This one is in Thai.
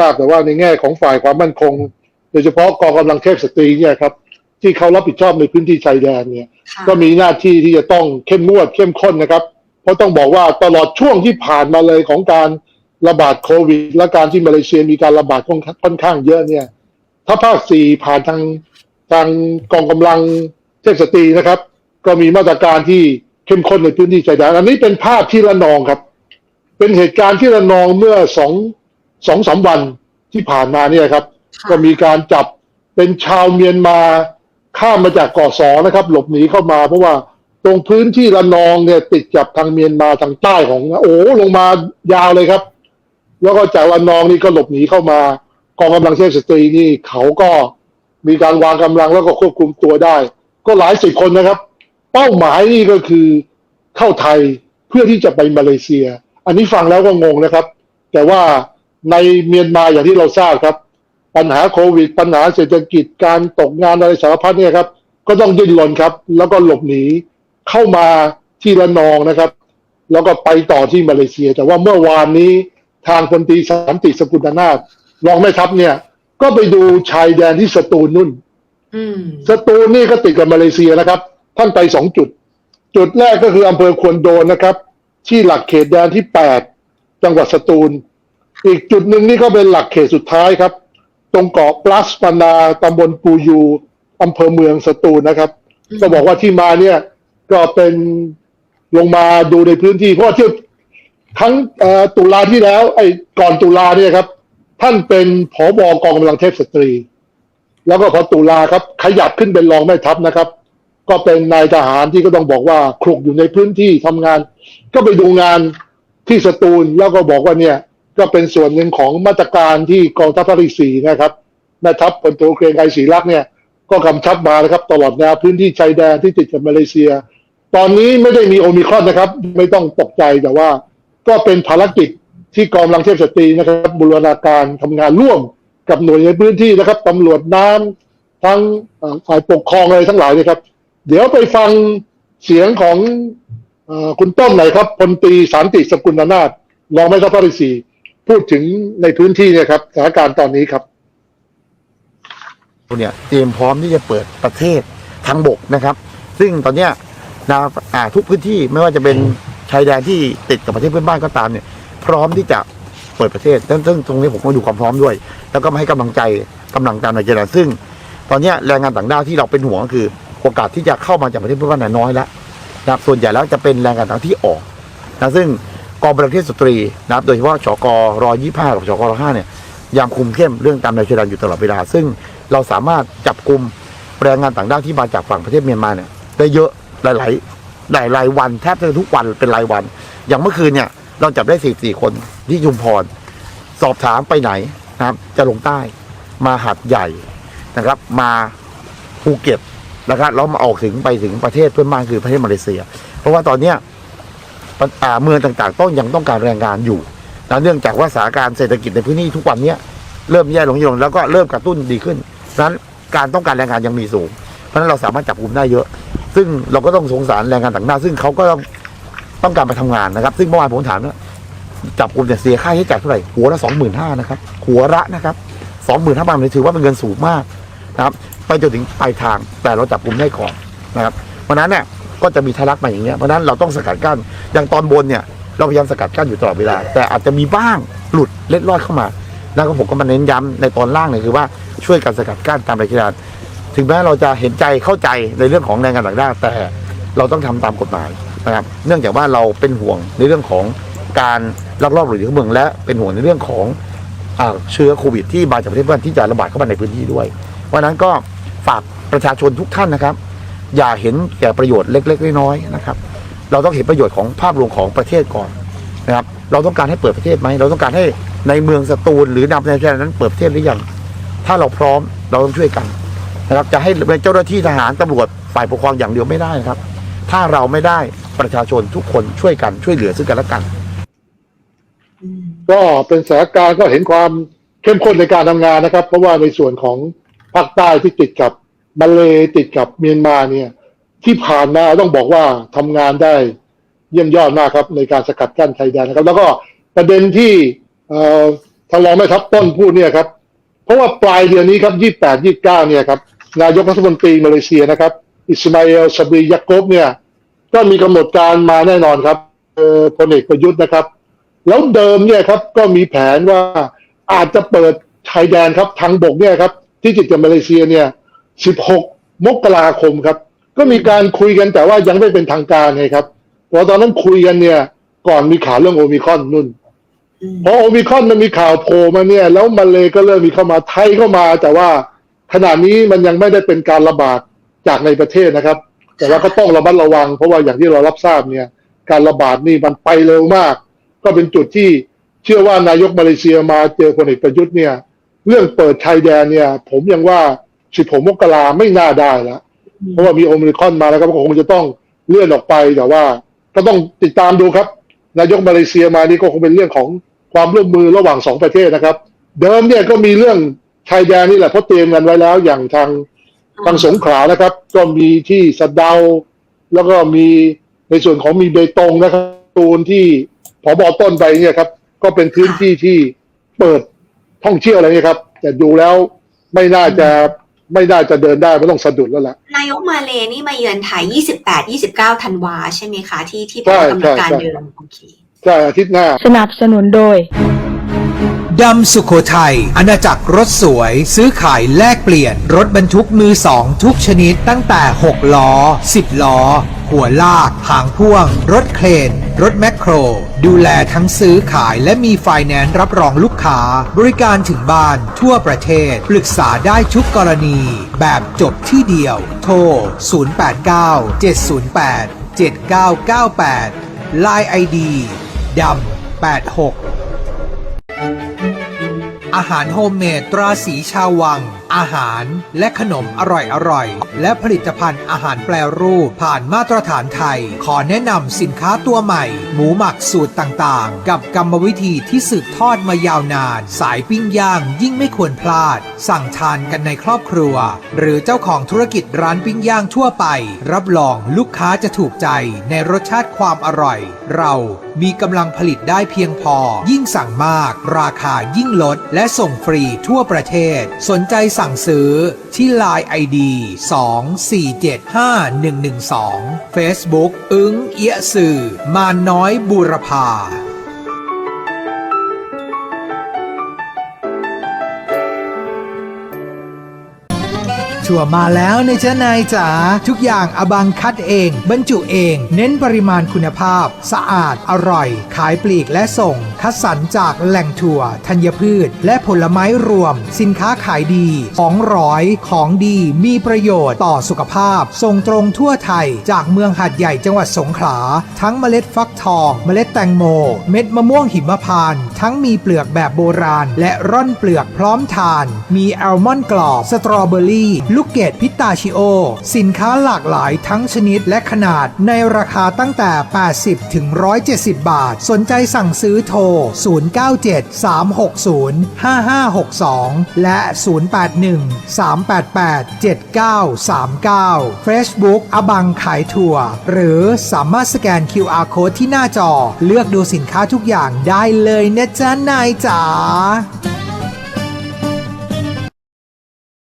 ทราบแต่ว่าในแง่ของฝ่ายความมั่นคง โดยเฉพาะกองกำลังเทพสตรีเนี่ยครับที่เขารับผิดชอบในพื้นที่ชายแดนเนี่ยค่ะก็มีหน้าที่ที่จะต้องเข้มงวดเข้มข้นนะครับ เพราะต้องบอกว่าตลอดช่วงที่ผ่านมาเลยของการระบาดโควิด และการที่มาเลเซียมีการระบาดค่อนค่อนข้างเยอะเนี่ย ถ้าภาคสี่ผ่านทางทางกองกำลังเทพสตรีนะครับ ก็มีมาตรการที่เข้มข้นในพื้นที่ชายแดนอันนี้เป็นภาพที่ระนองครับ เป็นเหตุการณ์ที่ระนองเมื่อสอง สองสามวันที่ผ่านมาเนี่ยครับค่ะก็มีการจับเป็นชาวเมียนมาข้ามมาจากเกาะสอนะครับ หลบหนีเข้ามา เพราะว่าตรงพื้นที่ระนองเนี่ย ติดกับทางเมียนมาทางใต้ของโอ้ลงมายาวเลยครับ แล้วก็จากระนองนี่ก็หลบหนีเข้ามากองกำลังเทพสตรีนี่เขาก็มีการวางกำลังแล้วก็ควบคุมตัวได้ ก็หลายสิบคนนะครับ เป้าหมายนี่ก็คือเข้าไทยเพื่อที่จะไปมาเลเซีย อันนี้ฟังแล้วก็งงนะครับ แต่ว่า ในเมียนมาอย่างที่เราทราบครับ ปัญหาโควิด ปัญหาเศรษฐกิจการตกงานอะไรสารพัดเนี่ยครับ ก็ต้องดิ้นรนครับ แล้วก็หลบหนีเข้ามาที่ระนองนะครับ แล้วก็ไปต่อที่มาเลเซีย แต่ว่าเมื่อวานนี้ทางพลตรีสันติสกุลนาถรองแม่ทัพเนี่ย ก็ไปดูชายแดนที่สตูลนุ่นอืมสตูลนี่ก็ติดกับมาเลเซียนะครับ ท่านไปสองจุด จุดแรกก็คืออำเภอควนโดนนะครับ ที่หลักเขตแดนที่แปดจังหวัดสตูล อีกจุดหนึ่งนี่ก็เป็นหลักเขตสุดท้ายครับ ตรงเกาะปลัสปานาตำบลปูยูอำเภอเมืองสตูลนะครับอืมก็บอกว่าที่มาเนี่ยก็เป็นลงมาดูในพื้นที่ เพราะว่าที่ครั้งเอ่อตุลาที่แล้ว ไอ้ก่อนตุลาเนี่ยครับ ท่านเป็นผอบกองกำลังเทพสตรี แล้วก็พอตุลาครับ ขยับขึ้นเป็นรองแม่ทัพนะครับ ก็เป็นนายทหารที่ก็ต้องบอกว่าคลุกอยู่ในพื้นที่ทำงาน ก็ไปดูงานที่สตูลแล้วก็บอกว่าเนี่ย ก็เป็นส่วนหนึ่งของมาตรการที่กองทัพภาคที่สี่นะครับแม่ทัพพลโทเกรียงไกรศรีรักเนี่ย ก็กำชับมานะครับ ตลอดแนวพื้นที่ชายแดนที่ติดกับมาเลเซีย ตอนนี้ไม่ได้มีโอมิครอนนะครับ ไม่ต้องตกใจแต่ว่า ก็เป็นภารกิจที่กองกำลังเทพสตรีนะครับบูรณาการทำงานร่วมกับหน่วยในพื้นที่นะครับตำรวจน้ำทั้งฝ่ายปกครองอะไรทั้งหลายนะครับ เดี๋ยวไปฟังเสียงของอคุณต้นหน่อยครับพลตรีสันติสกุลนาถรองแม่ทัพภาคที่สี่ พูดถึงในพื้นที่เนี่ยครับสถานการณ์ตอนนี้ครับเนี่ยเตรียมพร้อมที่จะเปิดประเทศทางบกนะครับ ซึ่งตอนเนี้ยนะอ่าทุกพื้นที่ไม่ว่าจะเป็นชายแดนที่ติดกับประเทศเพื่อนบ้านก็ตามเนี่ย พร้อมที่จะเปิดประเทศซึ่งซึ่งตรงนี้ผมก็ดูความพร้อมด้วย แล้วก็มาให้กำลังใจกำลังการในเจรจาซึ่ง ตอนเนี้ยแรงงานต่างด้าวที่เราเป็นห่วงก็คือ โอกาสที่จะเข้ามาจากประเทศเพื่อนบ้านเนยน้อยแล้วนะครับส่วนใหญ่แล้วจะเป็นแรงงานต่างที่ออกนะซึ่ง กองประเทศสตรีนะครับโดยเฉพาะชกร้อยี่ห้าหรือชกร้อยห้าเนี่ยยามคุมเข้มเรื่องการในเจรจาอยู่ตลอดเวลา ซึ่งเราสามารถจับกลุ่มแรงงานต่างด้าวที่มาจากฝั่งประเทศเมียนมาเนี่ยได้เยอะหลายๆหลายรายวันแทบจะทุกวันเป็นรายวัน อย่างเมื่อคืนเนี่ยเราจับได้สี่สี่คนที่ชุมพร สอบถามไปไหนนะครับ จะลงใต้มาหัดใหญ่นะครับ มาภูเก็ตนะครับแล้วมาออกถึงไปถึงประเทศเพื่อนบ้านคือประเทศมาเลเซีย เพราะว่าตอนเนี้ย เมืองต่างๆ ต้องยังต้องการแรงงานอยู่นะเนื่องจากว่าสถานการณ์เศรษฐกิจในพื้นที่ทุกวันนี้เริ่มแย่ลงย่ลงแล้วก็เริ่มกระตุ้นดีขึ้นนั้นการต้องการแรงงานยังมีสูง เพราะฉะนั้นเราสามารถจับกลุ่มได้เยอะ ซึ่งเราก็ต้องสงสารแรงงานต่างด้าวซึ่งเขาก็ต้องต้องการไปทำงานนะครับ ซึ่งเมื่อวานผมถามว่าจับกลุ่มเนี่ยเสียค่าใช้จ่ายเท่าไหร่หัวละสองหมื่นห้านะครับหัวละนะครับสองหมื่นห้าพันถือว่าเป็นเงินสูงมากนะครับ ไปจนถึงปลายทางแต่เราจับกลุ่มได้ก่อนนะครับ เพราะนั้นเนี่ย ก็จะมีทะลักมาอย่างเงี้ยเพราะฉะนั้นเราต้องสกัดกั้นอย่างตอนบนเนี่ยเราพยายามสกัดกั้นอยู่ตลอดเวลา แต่อาจจะมีบ้างหลุดเล็ดลอดเข้ามาแล้วก็ผมก็มาเน้นย้ำในตอนล่างเนี่ยคือว่าช่วยกันสกัดกั้นตามรายการถึงแม้เราจะเห็นใจเข้าใจในเรื่องของแรงงานต่างด้าวแต่เราต้องทำตามกฎหมายนะครับเนื่องจากว่าเราเป็นห่วงในเรื่องของการลักลอบหลุดเข้าเมืองและเป็นห่วงในเรื่องของเชื้อโควิดที่มาจากประเทศเพื่อนที่จะระบาดเข้ามาในพื้นที่ด้วย เพราะนั้นก็ฝากประชาชนทุกท่านนะครับ อย่าเห็นแก่ประโยชน์เล็ก ๆ น้อยๆนะครับ เราต้องเห็นประโยชน์ของภาพรวมของประเทศก่อนนะครับ เราต้องการให้เปิดประเทศไหมเราต้องการให้ในเมืองสตูลหรือนำในประเทศนั้นเปิดประเทศหรือยังถ้าเราพร้อมเราต้องช่วยกันนะครับจะให้เป็นเจ้าหน้าที่ทหารตำรวจฝ่ายปกครองอย่างเดียวไม่ได้นะครับ ถ้าเราไม่ได้ประชาชนทุกคนช่วยกันช่วยเหลือซึ่งกันและกัน ก็เป็นสถานการณ์ก็เห็นความเข้มข้นในการทำงานนะครับ เพราะว่าในส่วนของภาคใต้ที่ติดกับ มาเลติดกับเมียนมาเนี่ย ที่ผ่านมาต้องบอกว่าทำงานได้เยี่ยมยอดมากครับ ในการสกัดกั้นชายแดนนะครับ แล้วก็ประเด็นที่ท่านรองแม่ทัพต้นพูดเนี่ยครับ เพราะว่าปลายเดือนนี้ครับยี่แปดยี่เก้าเนี่ยครับนายกรัฐมนตรีมาเลเซียนะครับ อิสมาเอลซาบียากบเนี่ยก็มีกำหนดการมาแน่นอนครับพลเอกประยุทธ์นะครับ แล้วเดิมเนี่ยครับก็มีแผนว่าอาจจะเปิดชายแดนครับทางบกเนี่ยครับ ที่ติดกับมาเลเซียเนี่ย 16 มกราคมครับ ก็มีการคุยกันแต่ว่ายังไม่เป็นทางการไงครับเพราะตอนนั้นคุยกันเนี่ย ก่อนมีข่าวเรื่องโอมิคอนนุ่นพอโอมิคอนมันมีข่าวโผล่มาเนี่ย แล้วมาเลยก็เริ่มมีเข้ามาไทยเข้ามา แต่ว่าขณะนี้มันยังไม่ได้เป็นการระบาดจากในประเทศนะครับ แต่ว่าก็ต้องระมัดระวัง เพราะว่าอย่างที่เรารับทราบเนี่ย การระบาดนี่มันไปเร็วมาก ก็เป็นจุดที่เชื่อว่านายกมาเลเซียมาเจอพลเอกประยุทธ์เนี่ย เรื่องเปิดชายแดนเนี่ย ผมยังว่า 16มกราไม่น่าได้แล้วเพราะว่ามีโอมิครอนมาแล้วก็คงจะต้องเลื่อนออกไปแต่ว่า ก็ต้องติดตามดูครับ นายกมาเลเซียมานี่ก็คงเป็นเรื่องของความร่วมมือระหว่างสองประเทศนะครับ เดิมเนี่ยก็มีเรื่องชายแดนนี่แหละเพราะเตรียมกันไว้แล้วอย่างทางทางสงขลานะครับ ก็มีที่สะเดา แล้วก็มีในส่วนของมีเบตงนะครับตูนที่ผบต้นไปเนี่ยครับ ก็เป็นพื้นที่ที่เปิดท่องเที่ยวอะไรเนี่ยครับ แต่ดูแล้วไม่น่าจะ ไม่น่าจะเดินได้ไม่ต้องสะดุดแล้วล่ะ นายกมาเลนี่มาเยือนไทย 28 29 ธันวาใช่ไหมคะ ที่ที่ใช่เป็นกำหนดการใช่เดิมโอเคใช่อาทิตย์หน้า สนับสนุนโดย ดำสุโขทัยอาณาจักรรถสวย ซื้อขายแลกเปลี่ยน รถบรรทุกมือสองทุกชนิดตั้งแต่ 6 ล้อ 10 ล้อ หัวลาก หางพ่วง รถเครน รถแมคโคร ดูแลทั้งซื้อขายและมีไฟแนนซ์รับรองลูกค้า บริการถึงบ้านทั่วประเทศ ปรึกษาได้ทุกกรณี แบบจบที่เดียว โทร 089 708 7998 Line ID ดำ86 อาหารโฮมเมดตราสีชาววัง อาหารและขนมอร่อยๆและผลิตภัณฑ์อาหารแปรรูปผ่านมาตรฐานไทย ขอแนะนำสินค้าตัวใหม่ หมูหมักสูตรต่างๆ กับกรรมวิธีที่สืบทอดมายาวนาน สายปิ้งย่างยิ่งไม่ควรพลาด สั่งทานกันในครอบครัว หรือเจ้าของธุรกิจร้านปิ้งย่างทั่วไป รับรองลูกค้าจะถูกใจในรสชาติความอร่อย เรา มีกำลังผลิตได้เพียงพอ ยิ่งสั่งมาก ราคายิ่งลด และส่งฟรีทั่วประเทศ สนใจสั่งซื้อที่ Line ID 2475112 Facebook อึ้งเอียสื่อ มาน้อยบูรพา ชัวร์มาแล้วในเจ้านายจ๋าทุกอย่างอบังคัดเอง บรรจุเอง เน้นปริมาณคุณภาพ สะอาดอร่อย ขายปลีกและส่ง คัดสรรจากแหล่งถั่ว ธัญพืช และผลไม้รวม สินค้าขายดี ของร้อย ของดีมีประโยชน์ต่อสุขภาพ ส่งตรงทั่วไทย จากเมืองหัดใหญ่จังหวัดสงขลา ทั้งเมล็ดฟักทอง เมล็ดแตงโม เม็ดมะม่วงหิมพานต์ทั้งมีเปลือกแบบโบราณ และร่อนเปลือกพร้อมทาน มีแอลมอนด์กรอบ สตรอเบอรี่ ลูกเกดพิตาชิโอ สินค้าหลากหลายทั้งชนิดและขนาดในราคาตั้งแต่ 80 ถึง 170 บาท สนใจสั่งซื้อโทร097 360 5562 และ 081 388 7939 Facebook อบังขายถั่ว หรือสามารถสแกน QR Code ที่หน้าจอ เลือกดูสินค้าทุกอย่างได้เลยนะจ๊ะนายจ๋า